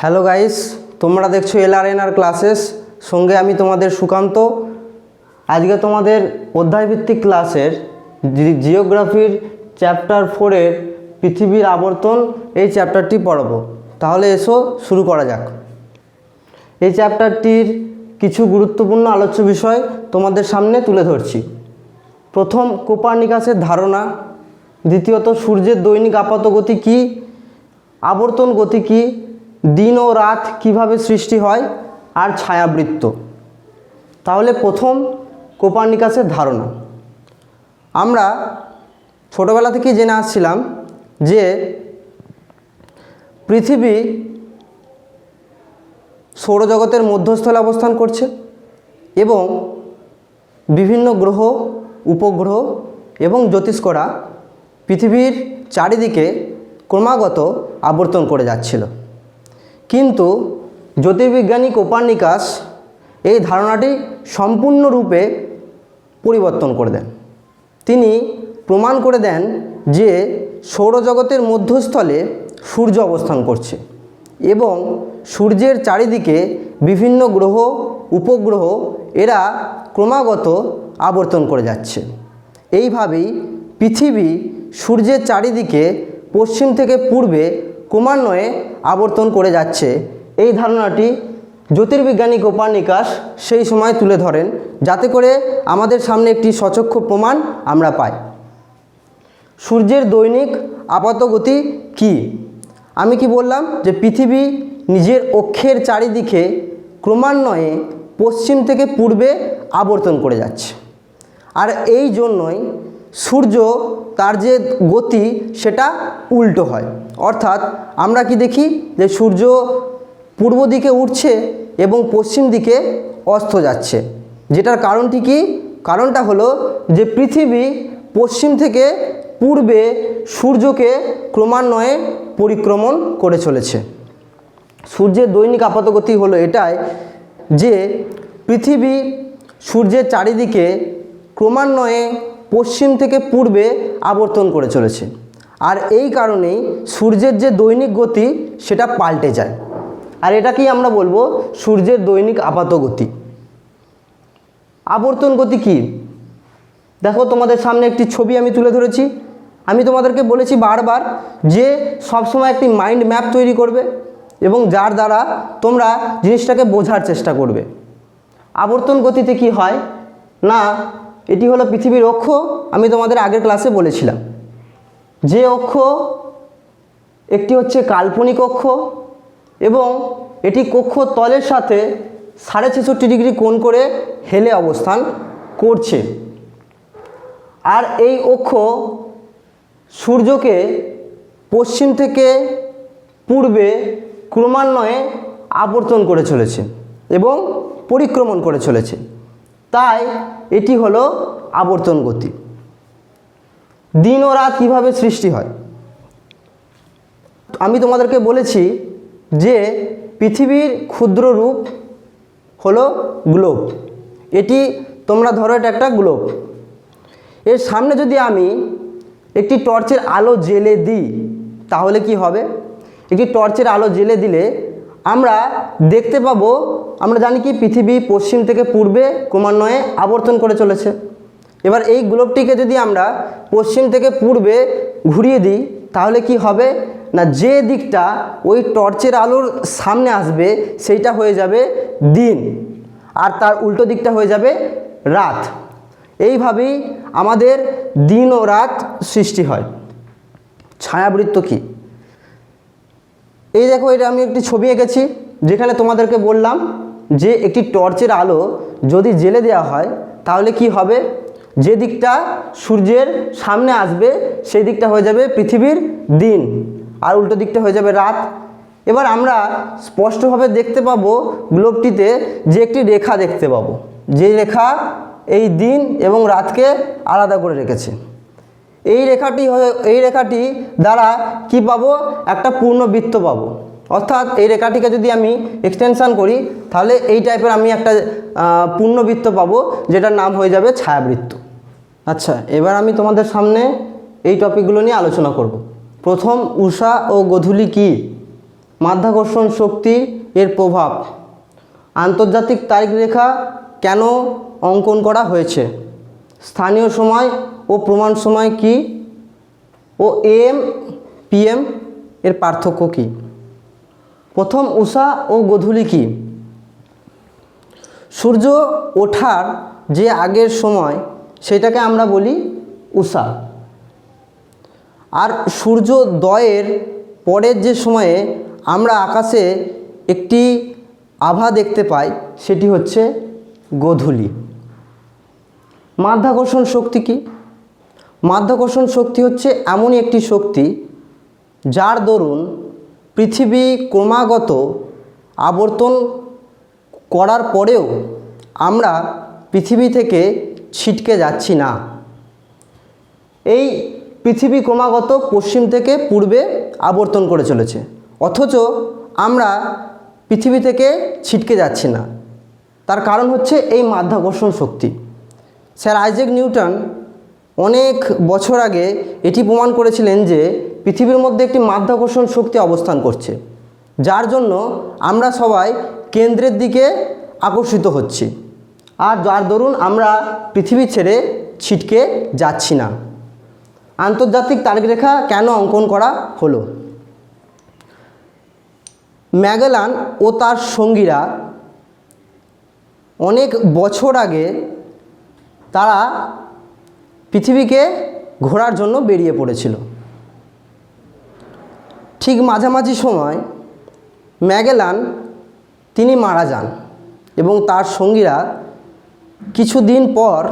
Hello guys তোমরা দেখছ এল আর N আর classes সঙ্গে আমি তোমাদের সুকান্ত। আজকে তোমাদের অধ্যায়ভিত্তিক ক্লাসের জিওগ্রাফির চ্যাপ্টার ফোরের পৃথিবীর আবর্তন এই চ্যাপ্টারটি পড়াবো। তাহলে এসো, শুরু করা যাক। এই চ্যাপ্টারটির কিছু গুরুত্বপূর্ণ আলোচ্য বিষয় তোমাদের সামনে তুলে ধরছি। প্রথম, কোপার্নিকাসের ধারণা। দ্বিতীয়ত, সূর্যের দৈনিক আপাত গতি কী? আবর্তন গতি কী? দিন ও রাত কীভাবে সৃষ্টি হয়? আর ছায়াবৃত্ত। তাহলে প্রথম কোপার্নিকাসের ধারণা। আমরা ছোটোবেলা থেকেই জেনে আসছিলাম যে পৃথিবী সৌরজগতের মধ্যস্থলে অবস্থান করছে এবং বিভিন্ন গ্রহ, উপগ্রহ এবং জ্যোতিষ্করা পৃথিবীর চারিদিকে ক্রমাগত আবর্তন করে যাচ্ছিল। কিন্তু জ্যোতির্বিজ্ঞানী কোপার্নিকাস এই ধারণাটি সম্পূর্ণরূপে পরিবর্তন করে দেন। তিনি প্রমাণ করে দেন যে সৌরজগতের মধ্যস্থলে সূর্য অবস্থান করছে এবং সূর্যের চারিদিকে বিভিন্ন গ্রহ, উপগ্রহ এরা ক্রমাগত আবর্তন করে যাচ্ছে। এইভাবেই পৃথিবী সূর্যের চারিদিকে পশ্চিম থেকে পূর্বে ক্রমান্বয়ে আবর্তন করে যাচ্ছে। এই ধারণাটি জ্যোতির্বিজ্ঞানী কোপার্নিকাস সেই সময় তুলে ধরেন, যাতে করে আমাদের সামনে একটি সচক্ষ প্রমাণ আমরা পাই। সূর্যের দৈনিক আপাতগতি কি? আমি কি বললাম যে পৃথিবী নিজের অক্ষের চারিদিকে ক্রমান্বয়ে পশ্চিম থেকে পূর্বে আবর্তন করে যাচ্ছে। আর এই জন্যই সূর্য তার যে গতি সেটা উল্টো হয়। অর্থাৎ আমরা কি দেখি যে সূর্য পূর্ব দিকে উঠছে এবং পশ্চিম দিকে অস্ত যাচ্ছে। যেটার কারণটি কি? কারণটা হলো যে পৃথিবী পশ্চিম থেকে পূর্বে সূর্যকে ক্রমান্বয়ে পরিক্রমণ করে চলেছে। সূর্যের দৈনিক আপাতগতি হলো এটাই যে পৃথিবী সূর্যের চারিদিকে ক্রমান্বয়ে পশ্চিম থেকে পূর্বে আবর্তন করে চলেছে। আর এই কারণেই সূর্যের যে দৈনিক গতি, সেটা পাল্টে যায়। আর এটাকেই আমরা বলব সূর্যের দৈনিক আপাত গতি। আবর্তন গতি কি? দেখো তোমাদের সামনে একটি ছবি আমি তুলে ধরেছি। আমি তোমাদেরকে বলেছি বারবার যে সবসময় একটি মাইন্ড ম্যাপ তৈরি করবে এবং যার দ্বারা তোমরা জিনিসটাকে বোঝার চেষ্টা করবে। আবর্তন গতিতে কি হয়? না, এটি হলো পৃথিবীর অক্ষ, আমি তোমাদের আগের ক্লাসে বলেছিলাম। যে অক্ষ একটি হচ্ছে কাল্পনিক অক্ষ এবং এটি কক্ষ তলের সাথে সাড়ে ছেষট্টি ডিগ্রি কোণ করে হেলে অবস্থান করছে। আর এই অক্ষ সূর্যকে পশ্চিম থেকে পূর্বে ক্রমান্বয়ে আবর্তন করে চলেছে এবং পরিক্রমণ করে চলেছে। তাই এটি হলো আবর্তন গতি। দিন ও রাত কীভাবে সৃষ্টি হয়? আমি তোমাদেরকে বলেছি যে পৃথিবীর ক্ষুদ্র রূপ হলো গ্লোব। এটি তোমরা ধরো এটা একটা গ্লোব। এর সামনে যদি আমি একটি টর্চের আলো জেলে দিই, তাহলে কি হবে? একটি টর্চের আলো জেলে দিলে আমরা দেখতে পাবো, আমরা জানি কি পৃথিবী পশ্চিম থেকে পূর্বে ক্রমান্বয়ে আবর্তন করে চলেছে। এবার এই গ্লোবটিকে যদি আমরা পশ্চিম থেকে পূর্বে ঘুরিয়ে দিই, তাহলে কি হবে? না, যে দিকটা ওই টর্চের আলোর সামনে আসবে, সেইটা হয়ে যাবে দিন। আর তার উল্টো দিকটা হয়ে যাবে রাত। এইভাবেই আমাদের দিন ও রাত সৃষ্টি হয়। ছায়াবৃত্ত কি? এই দেখো, এটা আমি একটি ছবি এঁকেছি, যেখানে তোমাদেরকে বললাম যে একটি টর্চের আলো যদি জেলে দেওয়া হয়, তাহলে কি হবে? যে দিকটা সূর্যের সামনে আসবে, সেই দিকটা হয়ে যাবে পৃথিবীর দিন। আর উল্টো দিকটা হয়ে যাবে রাত। এবার আমরা স্পষ্টভাবে দেখতে পাবো গ্লোবটিতে যে একটি রেখা দেখতে পাবো। যে রেখা এই দিন এবং রাতকে আলাদা করে রেখেছে। এই রেখাটি এই রেখাটি দ্বারা কি পাবো? একটা পূর্ণ বৃত্ত পাবো। অর্থাৎ এই রেখাটিকে যদি আমি এক্সটেনশান করি, তাহলে এই টাইপের আমি একটা পূর্ণবৃত্ত পাবো, যেটার নাম হয়ে যাবে ছায়াবৃত্ত। আচ্ছা এবার আমি তোমাদের সামনে এই টপিকগুলো নিয়ে আলোচনা করব। প্রথম উষা ও গধূলি কি? মাধ্যাকর্ষণ শক্তি এর প্রভাব। আন্তর্জাতিক তারিখ রেখা কেন অঙ্কন করা হয়েছে? স্থানীয় সময় ও প্রমাণ সময় কি? ও এম, পিএম এর পার্থক্য কি? প্রথম উষা ও গোধূলি কি? সূর্য ওঠার যে আগের সময় সেটাকে আমরা বলি উষা। আর সূর্যোদয়ের পরের যে সময়ে আমরা আকাশে একটি আভা দেখতে পাই, সেটি হচ্ছে গোধূলি। মাধ্যাকর্ষণ শক্তি কি? মাধ্যাকর্ষণ শক্তি হচ্ছে এমনই একটি শক্তি যার দরুন পৃথিবী ক্রমাগত আবর্তন করার পরেও আমরা পৃথিবী থেকে ছিটকে যাচ্ছি না। এই পৃথিবী ক্রমাগত পশ্চিম থেকে পূর্বে আবর্তন করে চলেছে। অথচ আমরা পৃথিবী থেকে ছিটকে যাচ্ছি না। তার কারণ হচ্ছে এই মাধ্যাকর্ষণ শক্তি। স্যার আইজেক নিউটন অনেক বছর আগে এটি প্রমাণ করেছিলেন যে পৃথিবীর মধ্যে একটি মাধ্যাকর্ষণ শক্তি অবস্থান করছে, যার জন্য আমরা সবাই কেন্দ্রের দিকে আকর্ষিত হচ্ছি। আর যার দরুন আমরা পৃথিবী ছেড়ে ছিটকে যাচ্ছি না। আন্তর্জাতিক তারিখরেখা কেন অঙ্কন করা হলো? ম্যাগেলান ও তার সঙ্গীরা অনেক বছর আগে তারা পৃথিবীকে ঘোরার জন্য বেরিয়ে পড়েছিল। ঠিক মাঝামাঝি সময় ম্যাগেলান তিনি মারা যান এবং তার সঙ্গীরা কিছুদিন পর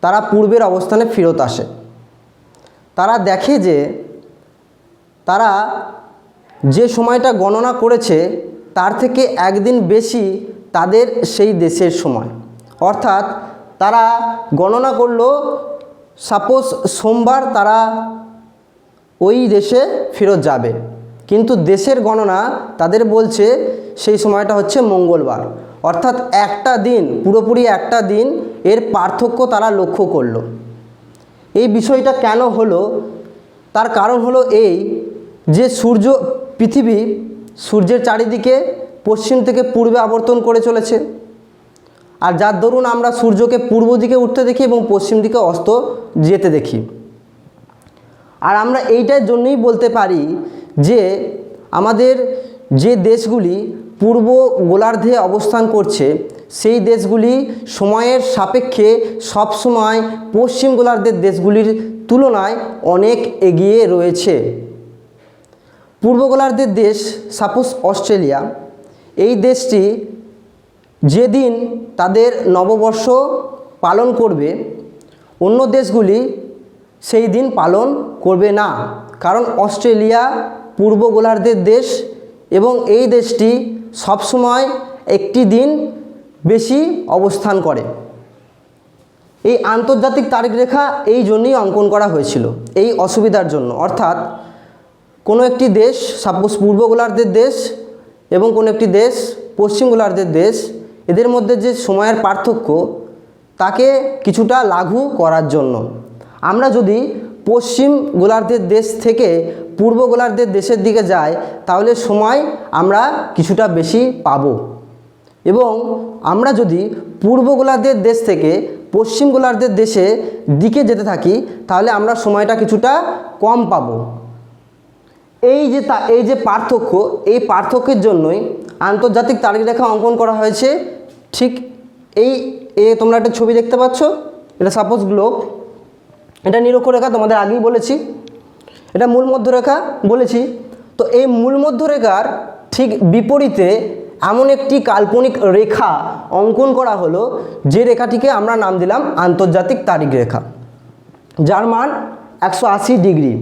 তারা পূর্বের অবস্থানে ফেরত আসে। তারা দেখে যে তারা যে সময়টা গণনা করেছে, তার থেকে একদিন বেশি তাদের সেই দেশের সময়। অর্থাৎ তারা গণনা করল, সাপোজ সোমবার তারা ওই দেশে ফেরত যাবে। কিন্তু দেশের গণনা তাদের বলছে সেই সময়টা হচ্ছে মঙ্গলবার। অর্থাৎ একটা দিন, পুরোপুরি একটা দিন এর পার্থক্য তারা লক্ষ্য করল। এই বিষয়টা কেন হলো? তার কারণ হলো এই যে সূর্য, পৃথিবী সূর্যের চারিদিকে পশ্চিম থেকে পূর্বে আবর্তন করে চলেছে। আর যার দরুন আমরা সূর্যকে পূর্ব দিকে উঠতে দেখি এবং পশ্চিম দিকে অস্ত যেতে দেখি। আর আমরা এইটার জন্যই বলতে পারি যে আমাদের যে দেশগুলি পূর্ব গোলার্ধে অবস্থান করছে, সেই দেশগুলি সময়ের সাপেক্ষে সবসময় পশ্চিম গোলার্ধের দেশগুলির তুলনায় অনেক এগিয়ে রয়েছে। পূর্ব গোলার্ধের দেশ, সাপোজ অস্ট্রেলিয়া, এই দেশটি যেদিন তাদের নববর্ষ পালন করবে, অন্য দেশগুলি সেই দিন পালন করবে না। কারণ অস্ট্রেলিয়া পূর্ব গোলার্ধের দেশ এবং এই দেশটি সবসময় একটি দিন বেশি অবস্থান করে। এই আন্তর্জাতিক তারিখ রেখা এই জন্যই অঙ্কন করা হয়েছিল, এই অসুবিধার জন্য। অর্থাৎ কোনো একটি দেশ সাপোজ পূর্ব গোলার্ধের দেশ এবং কোনো একটি দেশ পশ্চিম গোলার্ধের দেশ, এদের মধ্যে যে সময়ের পার্থক্য, তাকে কিছুটা লাঘু করার জন্য। আমরা যদি পশ্চিম গোলার্ধের দেশ থেকে পূর্ব গোলার্ধের দেশের দিকে যায়, তাহলে সময় আমরা কিছুটা বেশি পাব। এবং আমরা যদি পূর্ব গোলার্ধের দেশ থেকে পশ্চিম গোলার্ধের দেশে দিকে যেতে থাকি, তাহলে আমরা সময়টা কিছুটা কম পাব। এই যে তা, এই যে পার্থক্য, এই পার্থক্যের জন্যই আন্তর্জাতিক তারিখ রেখা অঙ্কন করা হয়েছে। ঠিক এই, এ তোমরা একটা ছবি দেখতে পাচ্ছ। এটা সাপোজ গ্লোব এটা নিরক্ষরেখা, তোমাদের আগেই বলেছি। এটা মূল মধ্যরেখা বলেছি। তো এই মূল মধ্যরেখার ঠিক বিপরীতে এমন একটি কাল্পনিক রেখা অঙ্কন করা হলো, যে রেখাটিকে আমরা নাম দিলাম আন্তর্জাতিক তারিখ রেখা। যার মান একশো আশি ডিগ্রি।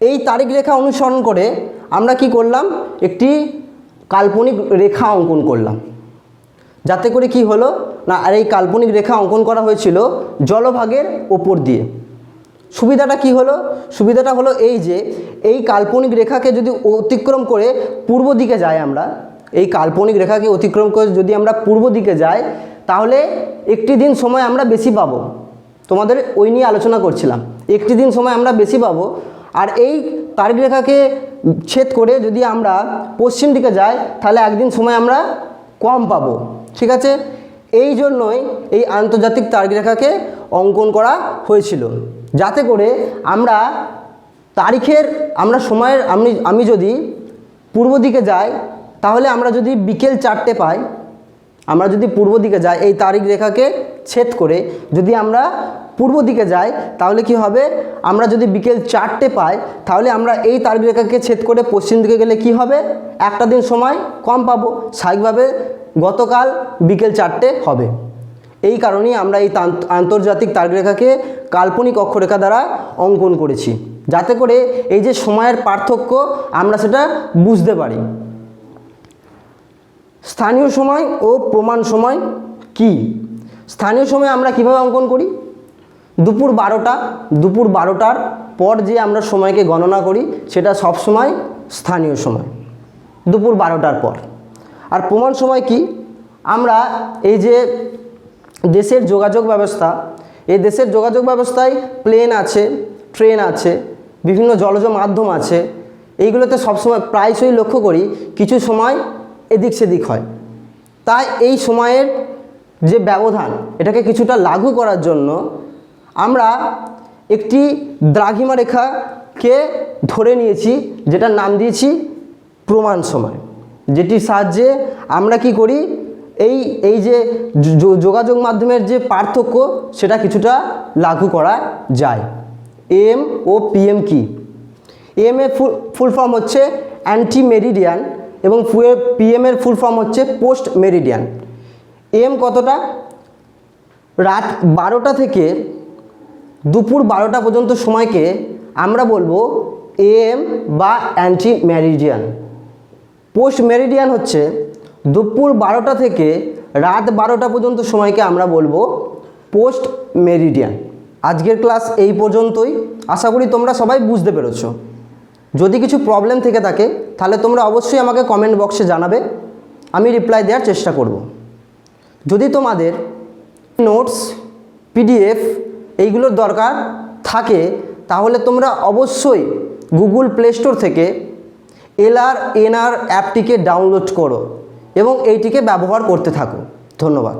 এই তারিখ রেখা অনুসরণ করে আমরা কি করলাম? একটি কাল্পনিক রেখা অঙ্কন করলাম। যাতে করে কি হলো? না, আর এই কাল্পনিক রেখা অঙ্কন করা হয়েছিল জলভাগের ওপর দিয়ে। সুবিধাটা কি হলো? সুবিধাটা হলো এই যে, এই কাল্পনিক রেখাকে যদি অতিক্রম করে পূর্ব দিকে যাই আমরা, এই কাল্পনিক রেখাকে অতিক্রম করে যদি আমরা পূর্ব দিকে যাই, তাহলে একটি দিন সময় আমরা বেশি পাবো। তোমাদের ওই নিয়ে আলোচনা করছিলাম। একটি দিন সময় আমরা বেশি পাবো, আর এই তারিখ রেখাকে ছেদ করে যদি আমরা পশ্চিম দিকে যাই, তাহলে একদিন সময় আমরা কম পাবো। ঠিক আছে? এই জন্যই এই আন্তর্জাতিক তারিখ রেখাকে অঙ্কন করা হয়েছিল। যাতে করে আমরা তারিখের, আমরা সময়ের, আমি আমি যদি পূর্ব দিকে যাই, তাহলে আমরা যদি বিকেল চারটে পাই, আমরা যদি পূর্ব দিকে যাই, এই তারিখ রেখাকে ছেদ করে যদি আমরা পূর্ব দিকে যাই, তাহলে কি হবে? আমরা যদি বিকেল চারটে পাই, তাহলে আমরা এই তারিখ রেখাকে ছেদ করে পশ্চিম দিকে গেলে কি হবে? একটা দিন সময় কম পাবো। স্বাভাবিকভাবে গতকাল বিকেল চারটে হবে। এই কারণেই আমরা এই আন্তর্জাতিক তারিখরেখাকে কাল্পনিক অক্ষরেখা দ্বারা অঙ্কন করেছি। যাতে করে এই যে সময়ের পার্থক্য আমরা সেটা বুঝতে পারি। স্থানীয় সময় ও প্রমাণ সময় কি? স্থানীয় সময় আমরা কীভাবে অঙ্কন করি? দুপুর বারোটা, দুপুর বারোটার পর যে আমরা সময়কে গণনা করি, সেটা সব সময় স্থানীয় সময়। দুপুর বারোটার পর। আর প্রমাণ সময় কি? আমরা এই যে দেশের যোগাযোগ ব্যবস্থা, এই দেশের যোগাযোগ ব্যবস্থায় প্লেন আছে ট্রেন আছে, বিভিন্ন জলজ মাধ্যম আছে, এইগুলোতে সবসময় প্রায়শই লক্ষ্য করি কিছু সময় এদিক সেদিক হয়। তাই এই সময়ের যে ব্যবধান, এটাকে কিছুটা লাঘু করার জন্য আমরা একটি দ্রাঘিমা রেখাকে ধরে নিয়েছি, যেটার নাম দিয়েছি প্রমাণ সময়। যেটির সাহায্যে আমরা কি করি? এই এই যে যোগাযোগ মাধ্যমের যে পার্থক্য, সেটা কিছুটা লাঘু করা যায়। এম ও পিএম কি? এম এর ফুল ফর্ম হচ্ছে অ্যান্টি মেরিডিয়ান এবং পিএম এর ফুল ফর্ম হচ্ছে পোস্ট মেরিডিয়ান এম কতটা? রাত বারোটা থেকে দুপুর বারোটা পর্যন্ত সময়কে আমরা বলব এম বা অ্যান্টি মেরিডিয়ান পোস্ট মেরিডিয়ান হচ্ছে দুপুর বারোটা থেকে রাত বারোটা পর্যন্ত সময়কে আমরা বলব পোস্ট মেরিডিয়ান। আজকের ক্লাস এই পর্যন্তই। আশা করি তোমরা সবাই বুঝতে পেরেছ। যদি কিছু প্রবলেম থেকে থাকে, তাহলে তোমরা অবশ্যই আমাকে কমেন্ট বক্সে জানাবে। আমি রিপ্লাই দেওয়ার চেষ্টা করব। যদি তোমাদের নোটস পিডিএফ এইগুলোর দরকার থাকে, তাহলে তোমরা অবশ্যই গুগল প্লে স্টোর থেকে এলআর এনআর অ্যাপটিকে ডাউনলোড করো এবং এইটিকে ব্যবহার করতে থাকো। ধন্যবাদ।